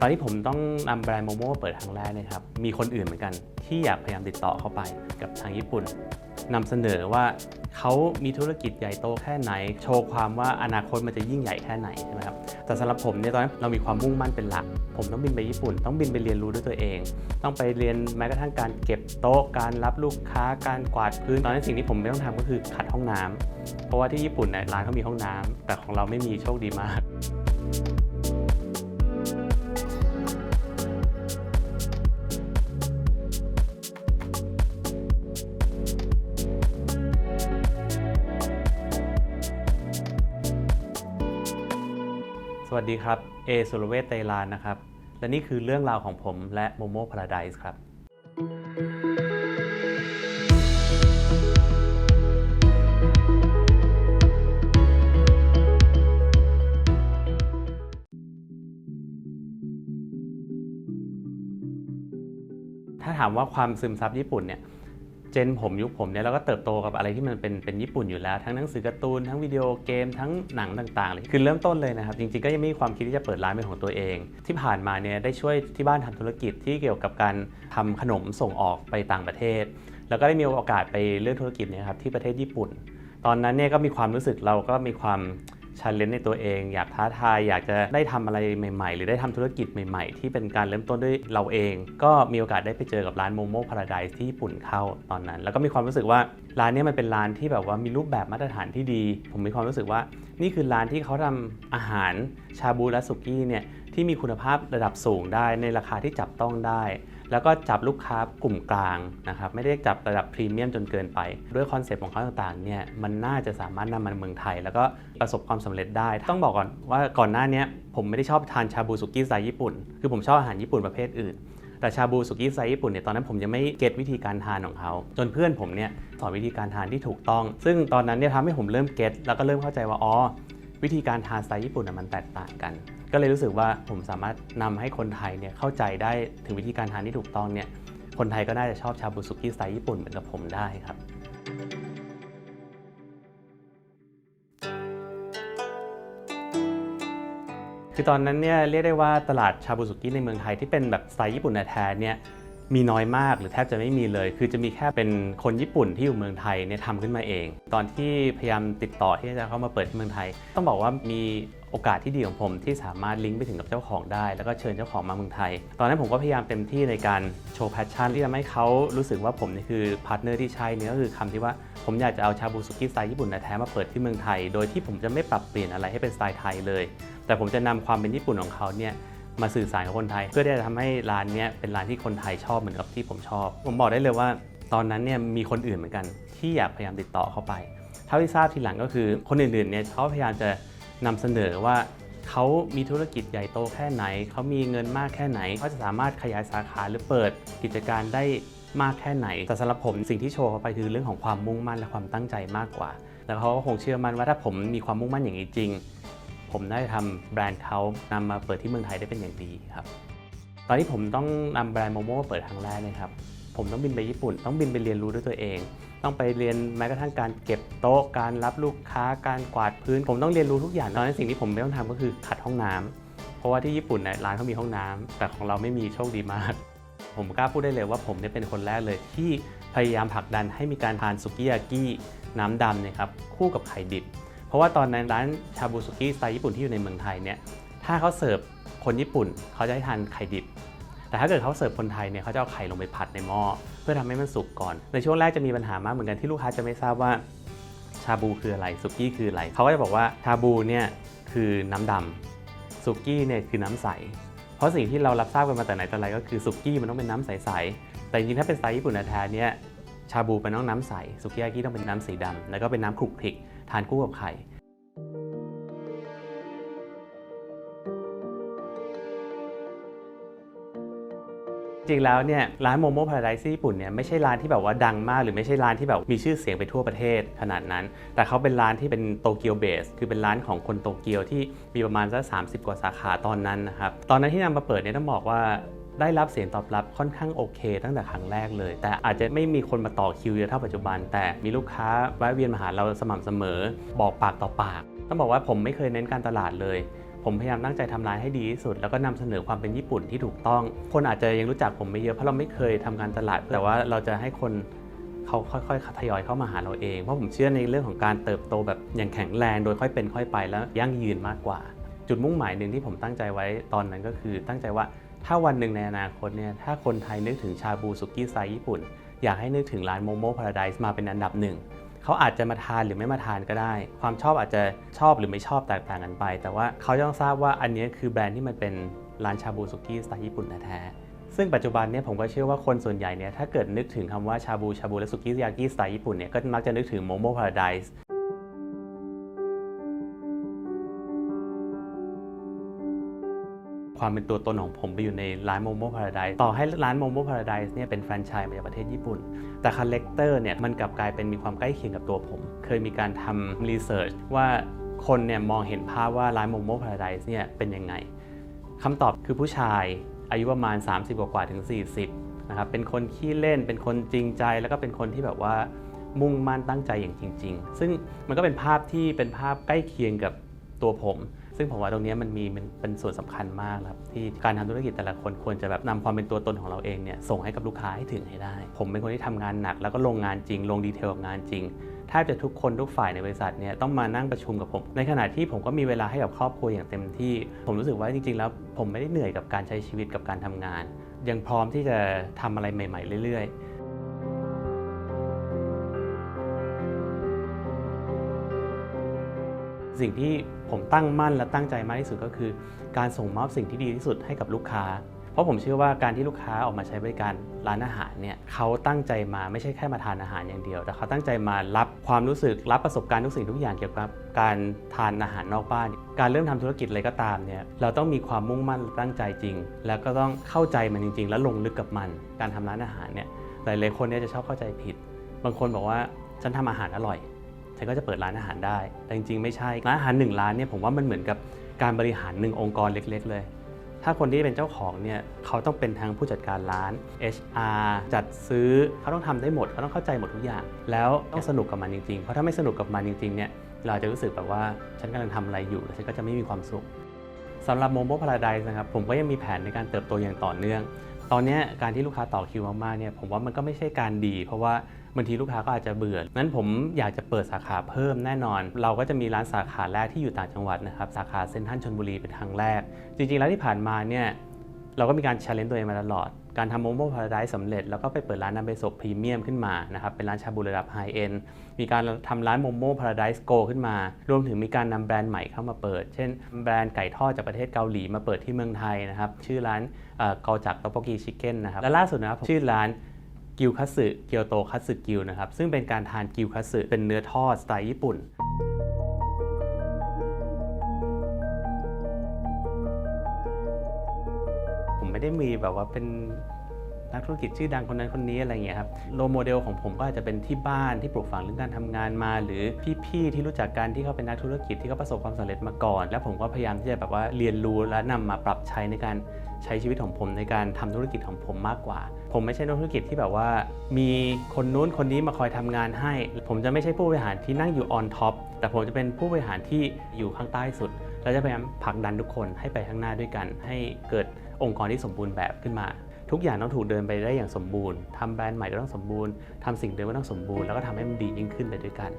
ตอนที่ผมต้องนำแบรนด์โมโม่เปิดครั้งแรกเนะครับ มีคนอื่นเหมือนกัน ที่อยากพยายามติดต่อเข้าไปกับทางญี่ปุ่นนำเสนอว่าเขามีธุรกิจใหญ่โตแค่ไหน โชว์ความว่าอนาคตมันจะยิ่งใหญ่แค่ไหนใช่ไหมครับแต่สำหรับผมเนี่ยตอนนั้นเรามีความมุ่งมั่นเป็นหลัก ผมต้องบินไปญี่ปุ่น ต้องบินไปเรียนรู้ด้วยตัวเอง ต้องไปเรียนแม้กระทั่งการเก็บโต๊ะการรับลูกค้าการกวาดพื้นตอนนั้นสิ่งที่ผมไม่ต้องทำก็คือขัดห้องน้ำเพราะว่าที่ญี่ปุ่นเนี่ยร้านเขามีห้องน้ำแต่ของเราไม่มีโชคดีมาก วัสดีครับ เอสุรเวทไตรลานนะครับ และนี่คือเรื่องราวของผมและโมโมพาราไดส์ครับ ถ้าถามว่าความซึมซับญี่ปุ่นเนี่ย จนผมยุคผมเนี่ยเราก็เติบโตกับอะไรที่มันเป็นเป็นญี่ปุ่นอยู่แล้ว ทั้งหนังสือการ์ตูนทั้งวิดีโอเกมทั้งหนังต่างๆเลยคือเริ่มต้นเลยนะครับ จริงๆก็ยังไม่มีความคิดที่จะเปิดร้านเป็นของตัวเอง ที่ผ่านมาเนี่ยได้ช่วยที่บ้านทำธุรกิจที่เกี่ยวกับการทำขนมส่งออกไปต่างประเทศ แล้วก็ได้มีโอกาสไปเรื่องธุรกิจเนี่ยครับที่ประเทศญี่ปุ่น ตอนนั้นเนี่ยก็มีความรู้สึกเราก็มีความ ชันเลนในตัวเอง อยากท้าทายอยากจะได้ทำอะไรใหม่ๆ หรือได้ทำธุรกิจใหม่ๆ ที่เป็นการเริ่มต้นด้วยเราเอง ก็มีโอกาสได้ไปเจอกับร้านโมโม่พาราไดส์ที่ญี่ปุ่นเข้าตอนนั้น แล้วก็มีความรู้สึกว่าร้านนี้มันเป็นร้านที่แบบว่ามีรูปแบบมาตรฐานที่ดี ผมมีความรู้สึกว่า นี่คือร้านที่เขาทำอาหารชาบูและสุกี้เนี่ยที่มีคุณภาพระดับสูงได้ในราคาที่จับต้องได้ แล้วก็จับลูกค้ากลุ่มกลางนะครับไม่ได้จับระดับพรีเมียมจนเกินไป ด้วยคอนเซปต์ของเขาต่างๆเนี่ยมันน่าจะสามารถนำมาเมืองไทย แล้วก็ประสบความสำเร็จได้ ต้องบอกก่อนว่าก่อนหน้านี้ผมไม่ได้ชอบทานชาบูสุกี้สไตล์ญี่ปุ่น คือผมชอบอาหารญี่ปุ่นประเภทอื่นแต่ชาบูสุกี้สไตล์ญี่ปุ่นเนี่ยตอนนั้นผมยังไม่เก็ตวิธีการทานของเขา จนเพื่อนผมเนี่ยสอนวิธีการทานที่ถูกต้อง ซึ่งตอนนั้นเนี่ยทำให้ผมเริ่มเก็ตแล้วก็เริ่มเข้าใจว่าอ๋อ วิธีการทานสไตล์ญี่ปุ่นมันแตกต่างกัน ก็เลยรู้สึกว่าผมสามารถนำให้คนไทยเนี่ยเข้าใจได้ถึงวิธีการทานที่ถูกต้องเนี่ยคนไทยก็น่าจะชอบชาบูสุกี้สไตล์ญี่ปุ่นเหมือนกับผมได้ครับคือตอนนั้นเนี่ยเรียกได้ว่าตลาดชาบูสุกี้ในเมืองไทยที่เป็นแบบสไตล์ญี่ปุ่นแท้เนี่ย มีน้อยมากหรือแทบจะไม่มีเลย คือจะมีแค่เป็นคนญี่ปุ่นที่อยู่เมืองไทยเนี่ยทำขึ้นมาเอง ตอนที่พยายามติดต่อที่จะเข้ามาเปิดที่เมืองไทย ต้องบอกว่ามีโอกาสที่ดีของผมที่สามารถลิงก์ไปถึงกับเจ้าของได้ แล้วก็เชิญเจ้าของมาเมืองไทย ตอนนั้นผมก็พยายามเต็มที่ในการโชว์แพชชั่นที่ทำให้เขารู้สึกว่าผมนี่คือพาร์ทเนอร์ที่ใช่เนี่ยก็คือคำที่ว่าผมอยากจะเอาชาบูสุกี้สไตล์ญี่ปุ่นแท้มาเปิดที่เมืองไทย โดยที่ผมจะไม่ปรับเปลี่ยนอะไรให้เป็นสไตล์ไทยเลย แต่ผมจะนำความเป็นญี่ปุ่นของเขาเนี่ย มาสื่อสารกับคนไทย เพื่อที่จะทำให้ร้านเนี้ยเป็นร้านที่คนไทยชอบเหมือนกับที่ผมชอบ ผมบอกได้เลยว่าตอนนั้นเนี่ยมีคนอื่นเหมือนกัน ที่อยากพยายามติดต่อเข้าไป เท่าที่ทราบทีหลังก็คือคนอื่นๆเนี่ยเขาพยายามจะนำเสนอว่าเขามีธุรกิจใหญ่โตแค่ไหน เขามีเงินมากแค่ไหนเขาจะสามารถขยายสาขาหรือเปิดกิจการได้มากแค่ไหน แต่สำหรับผมสิ่งที่โชว์เข้าไปคือเรื่องของความมุ่งมั่นและความตั้งใจมากกว่า แล้วเขาก็คงเชื่อมั่นว่าถ้าผมมีความมุ่งมั่นอย่างนี้จริง ผมได้ทำแบรนด์เขานำมาเปิดที่เมืองไทยได้เป็นอย่างดีครับ ตอนที่ผมต้องนำแบรนด์โมโม่มาเปิดครั้งแรกเนะครับ ผมต้องบินไปญี่ปุ่น ต้องบินไปเรียนรู้ด้วยตัวเอง ต้องไปเรียนแม้กระทั่งการเก็บโต๊ะ การรับลูกค้า การกวาดพื้น ผมต้องเรียนรู้ทุกอย่างตอนนั้นสิ่งที่ผมไม่ต้องทำก็คือขัดห้องน้ำเพราะว่าที่ญี่ปุ่นเนี่ยร้านเขามีห้องน้ำแต่ของเราไม่มีโชคดีมาก ผมกล้าพูดได้เลยว่าผมเนี่ยเป็นคนแรกเลยที่พยายามผลักดันให้มีการทานสุกี้ยากิน้ำดำเนะครับคู่กับไข่ดิบ เพราะว่าตอนนั้นร้านชาบูสุกี้สไตล์ญี่ปุ่นที่อยู่ในเมืองไทยเนี่ยถ้าเขาเสิร์ฟคนญี่ปุ่นเขาจะให้ทานไข่ดิบ แต่ถ้าเกิดเขาเสิร์ฟคนไทยเนี่ยเขาจะเอาไข่ลงไปผัดในหม้อเพื่อทำให้มันสุกก่อน ในช่วงแรกจะมีปัญหามากเหมือนกันที่ลูกค้าจะไม่ทราบว่าชาบูคืออะไรสุกี้คืออะไรเขาก็จะบอกว่าชาบูเนี่ยคือน้ำดำสุกี้เนี่ยคือน้ำใส เพราะสิ่งที่เรารับทราบกันมาแต่ไหนแต่ไรก็คือสุกี้มันต้องเป็นน้ำใสๆแต่จริงถ้าเป็นสไตล์ญี่ปุ่นแท้เนี่ยชาบูเป็นต้องน้ำใสสุกี้ยากิต้องเป็นน้ำสีดำแล้วก็เป็นน้ำคลุกคลิก ทานคู่กับไข่จริงแล้วเนี่ยร้านโมโม่พาราไดซ์ญี่ปุ่นเนี่ยไม่ใช่ร้านที่แบบว่าดังมากหรือไม่ใช่ร้านที่แบบมีชื่อเสียงไปทั่วประเทศขนาดนั้น แต่เขาเป็นร้านที่เป็นโตเกียวเบสคือเป็นร้านของคนโตเกียวที่มีประมาณสักสากว่าสาขาตอนนั้นนะครับตอนนั้นที่นำมาเปิดเนี่ยต้องบอกว่า ได้รับเสียงตอบรับค่อนข้างโอเค ตั้งแต่ครั้งแรกเลย แต่อาจจะไม่มีคนมาต่อคิวเยอะเท่าปัจจุบัน แต่มีลูกค้าแวะเวียนมาหาเราสม่ำเสมอ บอกปากต่อปาก ต้องบอกว่าผมไม่เคยเน้นการตลาดเลยผมพยายามตั้งใจทำร้านให้ดีที่สุด แล้วก็นำเสนอความเป็นญี่ปุ่นที่ถูกต้อง คนอาจจะยังรู้จักผมไม่เยอะเพราะเราไม่เคยทำงานตลาด แต่ว่าเราจะให้คนเขาค่อยๆทยอยเข้ามาหาเราเอง เพราะผมเชื่อในเรื่องของการเติบโตแบบอย่างแข็งแรงโดยค่อยเป็นค่อยไปแล้วยั่งยืนมากกว่า จุดมุ่งหมายหนึ่งที่ผมตั้งใจไว้ตอนนั้นก็คือตั้งใจว่า ถ้าวันหนึ่งในอนาคตเนี่ยถ้าคนไทยนึกถึงชาบูสุกี้ไซส์ญี่ปุ่น อยากให้นึกถึงร้านโมโม่พาราไดซ์มาเป็นอันดับหนึ่งเขาอาจจะมาทานหรือไม่มาทานก็ได้ ความชอบอาจจะชอบหรือไม่ชอบแตกต่างกันไป แต่ว่าเขาจะต้องทราบว่าอันนี้คือแบรนด์ที่มันเป็นร้านชาบูสุกี้สไตล์ญี่ปุ่นแท้ๆซึ่งปัจจุบันเนี่ยผมก็เชื่อว่าคนส่วนใหญ่เนี่ยถ้าเกิดนึกถึงคำว่าชาบูชาบูและสุกี้ยากิสไตล์ญี่ปุ่นเนี่ยก็มักจะนึกถึงโมโม่พาราไดซ์ ความเป็นตัวตนของผมไปอยู่ในร้านโมโมพาราได s ์ต่อให้ร้านโมโมพาราได s ์เนี่ยเป็นแฟรนไชส์มาจากประเทศญี่ปุ่น แต่คาแรคเตอร์เนี่ยมันกลับกลายเป็นมีความใกล้เคียงกับตัวผม เคยมีการทำรีเสิร์ชว่าคนเนี่ยมองเห็นภาพว่าร้านโมโมพาราได s ์เนี่ยเป็นยังไงคำตอบคือผู้ชายอายุประมาณ 30 กว่าถึง 40นะครับเป็นคนขี้เล่นเป็นคนจริงใจ แล้วก็เป็นคนที่แบบว่ามุ่งมั่นตั้งใจอย่างจริง ๆ ซึ่งมันก็เป็นภาพที่เป็นภาพใกล้เคียงกับ ตัวผม ซึ่งผมว่าตรงนี้มันมีเป็นส่วนสำคัญมากครับที่การทำธุรกิจแต่ละคนควรจะแบบนำความเป็นตัวตนของเราเองเนี่ยส่งให้กับลูกค้าให้ถึงให้ได้ ผมเป็นคนที่ทำงานหนัก แล้วก็ลงงานจริง ลงดีเทลกับงานจริงแทบจะทุกคนทุกฝ่ายในบริษัทเนี่ยต้องมานั่งประชุมกับผม ในขณะที่ผมก็มีเวลาให้กับครอบครัวอย่างเต็มที่ ผมรู้สึกว่าจริง ๆ แล้ว ผมไม่ได้เหนื่อยกับการใช้ชีวิตกับการทำงาน ยังพร้อมที่จะทำอะไรใหม่ ๆ เรื่อย ๆ สิ่งที่ผมตั้งมั่นและตั้งใจมากที่สุดก็คือ การส่งมอบสิ่งที่ดีที่สุดให้กับลูกค้า เพราะผมเชื่อว่าการที่ลูกค้าออกมาใช้บริการร้านอาหารเนี่ยเขาตั้งใจมาไม่ใช่แค่มาทานอาหารอย่างเดียว แต่เขาตั้งใจมารับความรู้สึกรับประสบการณ์ทุกสิ่งทุกอย่างเกี่ยวกับการทานอาหารนอกบ้าน การเริ่มทำธุรกิจอะไรก็ตามเนี่ยเราต้องมีความมุ่งมั่นตั้งใจจริง แล้วก็ต้องเข้าใจมันจริง ๆ และลงลึกกับมัน การทำร้านอาหารเนี่ยหลายๆคนเนี่ยจะชอบเข้าใจผิด บางคนบอกว่าฉันทำอาหารอร่อย ฉันก็จะเปิดร้านอาหารได้ แต่จริงๆ ไม่ใช่ ร้านอาหารหนึ่งร้านเนี่ยผมว่ามันเหมือนกับการบริหารหนึ่งองค์กรเล็ก ๆ เลย ถ้าคนที่เป็นเจ้าของเนี่ยเขาต้องเป็นทั้งผู้จัดการร้าน HR จัดซื้อเขาต้องทำได้หมดเขาต้องเข้าใจหมดทุกอย่าง แล้วต้องสนุกกับมันจริงๆ เพราะถ้าไม่สนุกกับมันจริงๆ เนี่ยเราจะรู้สึกแบบว่าฉันกำลังทำอะไรอยู่แล้วฉันก็จะไม่มีความสุขสำหรับโมโมพาราไดส์นะครับผมก็ยังมีแผนในการเติบโตอย่างต่อเนื่อง ตอนนี้การที่ลูกค้าต่อคิวมากๆเนี่ยผมว่ามันก็ไม่ใช่การดี เพราะว่า บางทีลูกค้าก็อาจจะเบื่อนั้นผมอยากจะเปิดสาขาเพิ่มแน่นอน เราก็จะมีร้านสาขาแรกที่อยู่ต่างจังหวัดนะครับ สาขาเซ็นทรัลชลบุรีเป็นครั้งแรก จริงๆแล้วที่ผ่านมาเนี่ยเราก็มีการ challenge ตัวเองมาตลอด การทำโมโมพาราไดส์สำเร็จ แล้วก็ไปเปิดร้านน้ำเบโซพรีเมียมขึ้นมานะครับ เป็นร้านชาบูระดับไฮเอ็นมีการทำร้านโมโมพาราไดส์โกขึ้นมา รวมถึงมีการนำแบรนด์ใหม่เข้ามาเปิด เช่น แบรนด์ไก่ทอดจากประเทศเกาหลีมาเปิดที่เมืองไทยนะครับ ชื่อร้านเกาจักตอปกีชิคเก้นนะครับ และล่าสุดนะครับชื่อร้าน กิวคัตสึเกียวโตคัตสึกิวนะครับซึ่งเป็นการทานกิวคัตสึเป็นเนื้อทอดสไตล์ญี่ปุ่นผมไม่ได้มีแบบว่าเป็น นักธุรกิจชื่อดังคนนั้นคนนี้อะไรเงี้ยครับโลโมเดลของผมก็อาจจะเป็นที่บ้านที่ปลูกฝังเรื่องการทำงานมา หรือพี่ๆที่รู้จักกันที่เขาเป็นนักธุรกิจที่เขาประสบความสำเร็จมาก่อน แล้วผมก็พยายามที่จะแบบว่าเรียนรู้และนำมาปรับใช้ในการใช้ชีวิตของผมในการทำธุรกิจของผมมากกว่า ผมไม่ใช่นักธุรกิจที่แบบว่า มีคนนู้นคนนี้มาคอยทำงานให้ ผมจะไม่ใช่ผู้บริหารที่นั่งอยู่ออนท็อปแต่ผมจะเป็นผู้บริหารที่อยู่ข้างใต้สุดแล้วจะพยายามผลักดันทุกคนให้ไปข้างหน้าด้วยกัน ให้เกิดองค์กรที่สมบูรณ์แบบขึ้นมา ทุกอย่างต้องถูกเดินไปได้อย่างสมบูรณ์ทำแบรนด์ใหม่ก็ต้องสมบูรณ์ทำสิ่งเดิมก็ต้องสมบูรณ์แล้วก็ทำให้มันดียิ่งขึ้นไปด้วยกัน